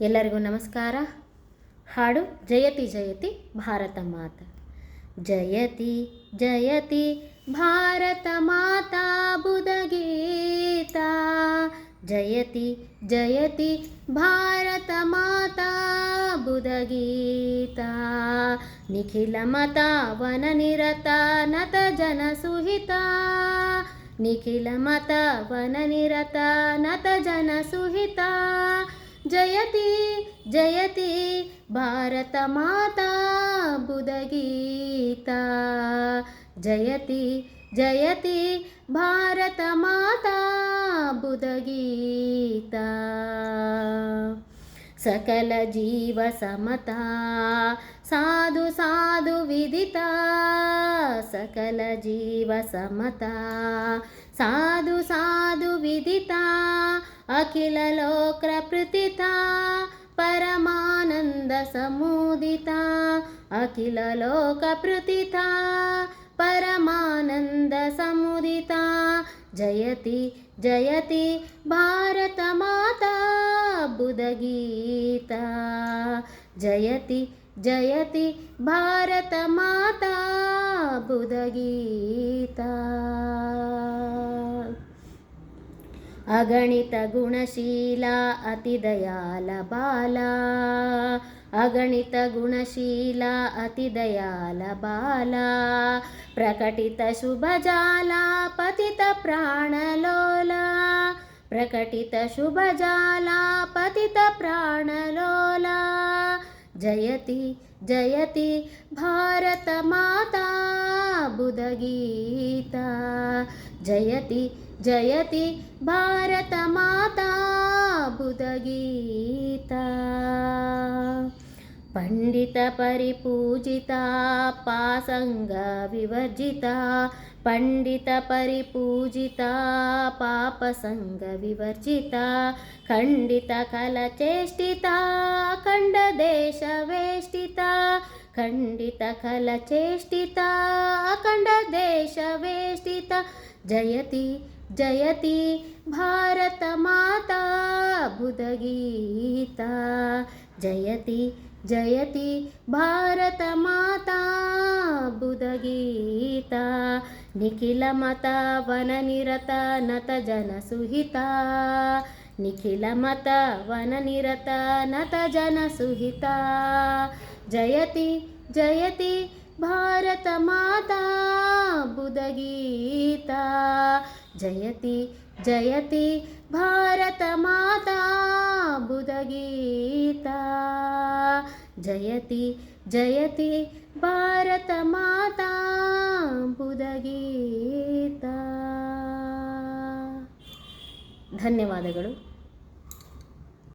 ಎಲ್ಲರಿಗೂ ನಮಸ್ಕಾರ. ಹಾಡು ಜಯತಿ ಜಯತಿ ಭಾರತ ಮಾತ. ಜಯತಿ ಜಯತಿ ಭಾರತ ಮಾತಾ ಬುಧಗೀತಾ. ಜಯತಿ ಜಯತಿ ಭಾರತ ಮಾತಾ ಬುಧಗೀತ. ನಿಖಿಲ ಮತ ವನ ನಿರತ ನತ ಜನ ಸುಹಿತ. ನಿಖಿಲ ಮತ ವನ ನಿರತ ನತ ಜನ ಸುಹಿತ. జయతి జయతి భారతమాత బుధగీత. జయతి జయతి భారతమాత బుధగీత. సకల జీవ సమత సాధు సాధు విదిత. సకల జీవ సమత సాధు సాధు విదితా. अखिललोकप्रतिता परमानन्दसमुदिता। अखिललोकप्रतिता परमानन्दसमुदिता। जयति जयति भारतमाता बुधगीता। जयति जयति भारतमाता बुधगीता। ಅಗಣಿತ ಗುಣಶೀಲ ಅತಿ ದಯಾಲ ಬಾಲ. ಅಗಣಿತ ಗುಣಶೀಲ ಅತಿ ದಯಾಲ ಬಾಲ. ಪ್ರಕಟಿತ ಶುಭಜಾಲ ಪತಿತ ಪ್ರಾಣಲೋಲ ಪ್ರಕಟಿತ ಶುಭಜಾಲ ಪತಿತ ಪ್ರಾಣಲೋಲ जयति जयति भारतमाता बुधगीता जयति जयति भारतमाता बुधगीता పండిత పరిపూజిత పాసంగ వివర్జిత పండిత పరిపూజిత పాపసంగ వివర్జిత ఖండిత కల చేష్టిత ఖండ దేశ వేష్టిత ఖండిత కల చేష్టిత ఖండ దేశ వేష్టిత. జయతి జయతి భారత భారతమాత బుధగీత. జయతి జయతి భారతమాతా బుధగీత. నిఖిలమత వననిరత నత జనసుహిత నిఖిలమత వననిరత నత జనసుహిత జయతి జయతి భారతమాతా బుధగీత. జయతి जयति भारत माता बुधगीता जयति जयति भारत माता ಬುಧಗೀತ ಧನ್ಯವಾದಗಳು